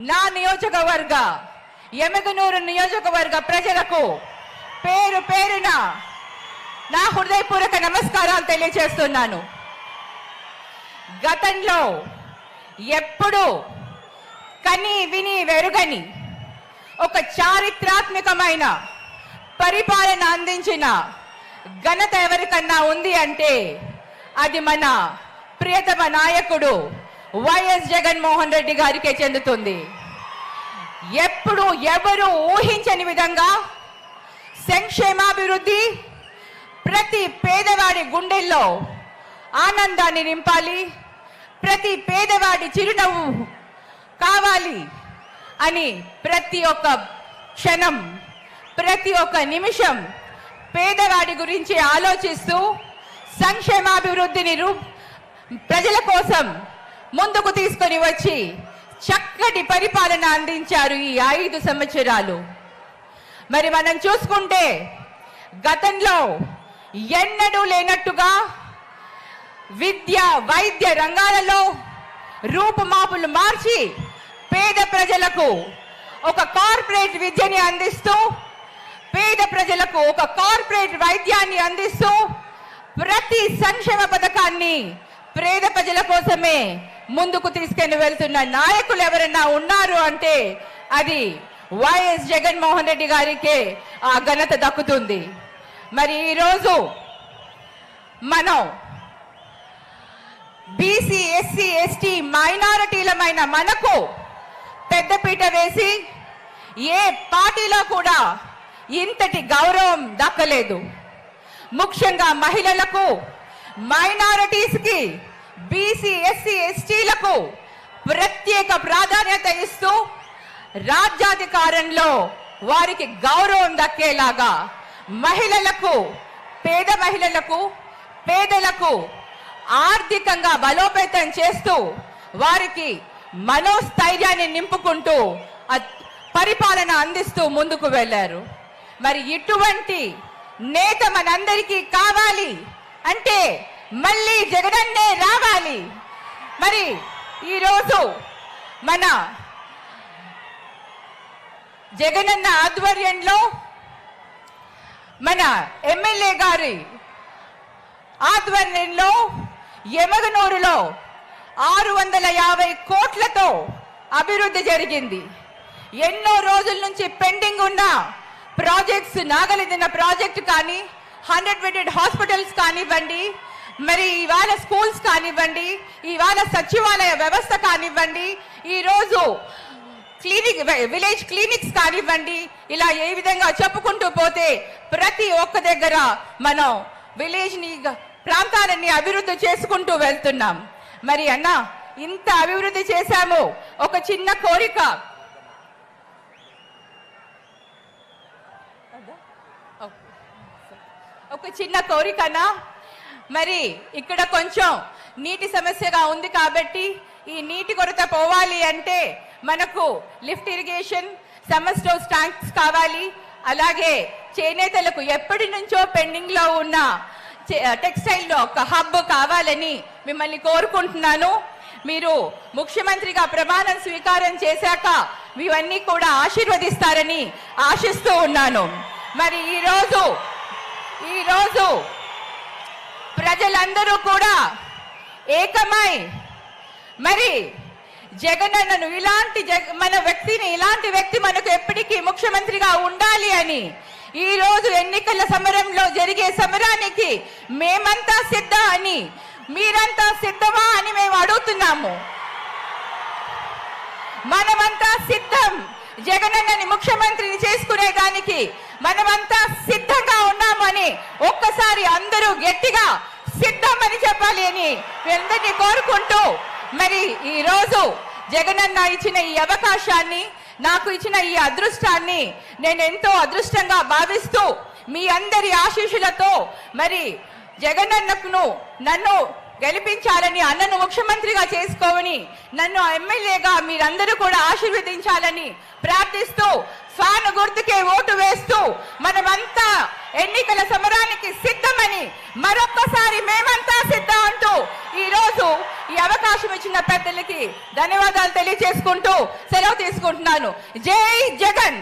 నా నియోజకవర్గ ఎమగనూరు నియోజకవర్గ ప్రజలకు పేరు పేరున నా హృదయపూర్వక నమస్కారాలు తెలియజేస్తున్నాను. గతంలో ఎప్పుడు కని విని వెరుగని ఒక చారిత్రాత్మకమైన పరిపాలన అందించిన ఘనత ఎవరికన్నా ఉంది అంటే అది మన ప్రియతమ నాయకుడు వైఎస్ జగన్మోహన్ రెడ్డి గారికే చెందుతుంది. ఎప్పుడు ఎవరు ఊహించని విధంగా సంక్షేమాభివృద్ధి ప్రతి పేదవాడి గుండెల్లో ఆనందాన్ని నింపాలి ప్రతి పేదవాడి చిరునవ్వు కావాలి అని ప్రతి ఒక్క క్షణం ప్రతి ఒక్క నిమిషం పేదవాడి గురించి ఆలోచిస్తూ సంక్షేమాభివృద్ధిని రూ ప్రజల కోసం ముందుకు తీసుకొని వచ్చి చక్కటి పరిపాలన అందించారు ఈ ఐదు సంవత్సరాలు. మరి మనం చూసుకుంటే గతంలో ఎన్నడూ లేనట్టుగా విద్య వైద్య రంగాలలో రూపుమాపులు మార్చి పేద ప్రజలకు ఒక కార్పొరేట్ విద్యని అందిస్తూ పేద ప్రజలకు ఒక కార్పొరేట్ వైద్యాన్ని అందిస్తూ ప్రతి సంక్షేమ పథకాన్ని పేద ప్రజల కోసమే ముందుకు తీసుకెళ్ళి వెళ్తున్న నాయకులు ఎవరన్నా ఉన్నారు అంటే అది వైఎస్ జగన్మోహన్ రెడ్డి గారికే ఆ ఘనత దక్కుతుంది. మరి ఈరోజు మనం బీసీ ఎస్సీ ఎస్టీ మైనారిటీలమైన మనకు పెద్దపీట వేసి ఏ పార్టీలో కూడా ఇంతటి గౌరవం దక్కలేదు. ముఖ్యంగా మహిళలకు మైనారిటీస్కి బీసీ ఎస్సీ ఎస్టీలకు ప్రత్యేక ప్రాధాన్యత ఇస్తూ రాజ్యాధికారంలో వారికి గౌరవం దక్కేలాగా మహిళలకు పేద మహిళలకు పేదలకు ఆర్థికంగా బలోపేతం చేస్తూ వారికి మనోస్థైర్యాన్ని నింపుకుంటూ పరిపాలన అందిస్తూ ముందుకు వెళ్ళారు. మరి ఇటువంటి నేత మనందరికీ కావాలి అంటే మళ్ళీ జగనన్నే రావాలి. మరి ఈరోజు మన జగనన్న ఆధ్వర్యంలో మన ఎమ్మెల్యే గారి ఆధ్వర్యంలో యమగనూరులో ఆరు వందల యాభై కోట్లతో అభివృద్ధి జరిగింది. ఎన్నో రోజుల నుంచి పెండింగ్ ఉన్న ప్రాజెక్ట్స్ నాగలిదిన ప్రాజెక్ట్ కానీ హండ్రెడ్ బెడెడ్ హాస్పిటల్స్ కానివ్వండి మరి ఇవాళ స్కూల్స్ కానివ్వండి ఇవాళ సచివాలయ వ్యవస్థ కానివ్వండి ఈరోజు క్లినిక్ విలేజ్ క్లినిక్స్ కానివ్వండి ఇలా ఏ విధంగా చెప్పుకుంటూ పోతే ప్రతి ఒక్క దగ్గర మనం విలేజ్ని ప్రాంతాలన్నీ అభివృద్ధి చేసుకుంటూ వెళ్తున్నాం. మరి అన్న ఇంత అభివృద్ధి చేశాము. ఒక చిన్న కోరిక. ఒక చిన్న కోరికనా మరి ఇక్కడ కొంచెం నీటి సమస్యగా ఉంది కాబట్టి ఈ నీటి కొరత పోవాలి అంటే మనకు లిఫ్ట్ ఇరిగేషన్ సమస్టోస్ ట్యాంక్స్ కావాలి. అలాగే చేనేతలకు ఎప్పటి నుంచో పెండింగ్లో ఉన్న టెక్స్టైల్లో ఒక హబ్ కావాలని మిమ్మల్ని కోరుకుంటున్నాను. మీరు ముఖ్యమంత్రిగా ప్రమాణం స్వీకారం చేశాక ఇవన్నీ కూడా ఆశీర్వదిస్తారని ఆశిస్తూ ఉన్నాను. మరి ఈరోజు ఈరోజు ప్రజలందరూ కూడా ఏకమై మరి జగనన్నను ఇలాంటి జగ మన వ్యక్తిని ఇలాంటి వ్యక్తి మనకు ఎప్పటికీ ముఖ్యమంత్రిగా ఉండాలి అని ఈ రోజు ఎన్నికల సమరంలో జరిగే సమరానికి మేమంతా సిద్ధ అని మీరంతా సిద్ధమా అని మేము అడుగుతున్నాము. మనమంతా సిద్ధం జగనన్నని ముఖ్యమంత్రిని చేసుకునే దానికి మనమంతా సిద్ధంగా ఉన్నామని ఒక్కసారి అందరూ గట్టిగా సిద్ధం చెప్పాలి అని మీ అందరినీ కోరుకుంటూ మరి ఈరోజు జగనన్న ఇచ్చిన ఈ అవకాశాన్ని నాకు ఇచ్చిన ఈ అదృష్టాన్ని నేను ఎంతో అదృష్టంగా భావిస్తూ మీ అందరి ఆశీస్సులతో మరి జగనన్నకును నన్ను గెలిపించాలని అన్నను ముఖ్యమంత్రిగా చేసుకోమని నన్ను ఎమ్మెల్యేగా మీరందరూ కూడా ఆశీర్వదించాలని ప్రార్థిస్తూ ఫ్యాన్ గుర్తుకే ఓటు వేస్తూ మనమంతా ఎన్నికల సమరానికి సిద్ధమని మరొక్కసారి మేమంతా సిద్ధం అంటూ ఈరోజు ఈ అవకాశం ఇచ్చిన పెద్దలకి ధన్యవాదాలు తెలియజేసుకుంటూ సెలవు తీసుకుంటున్నాను. జై జగన్!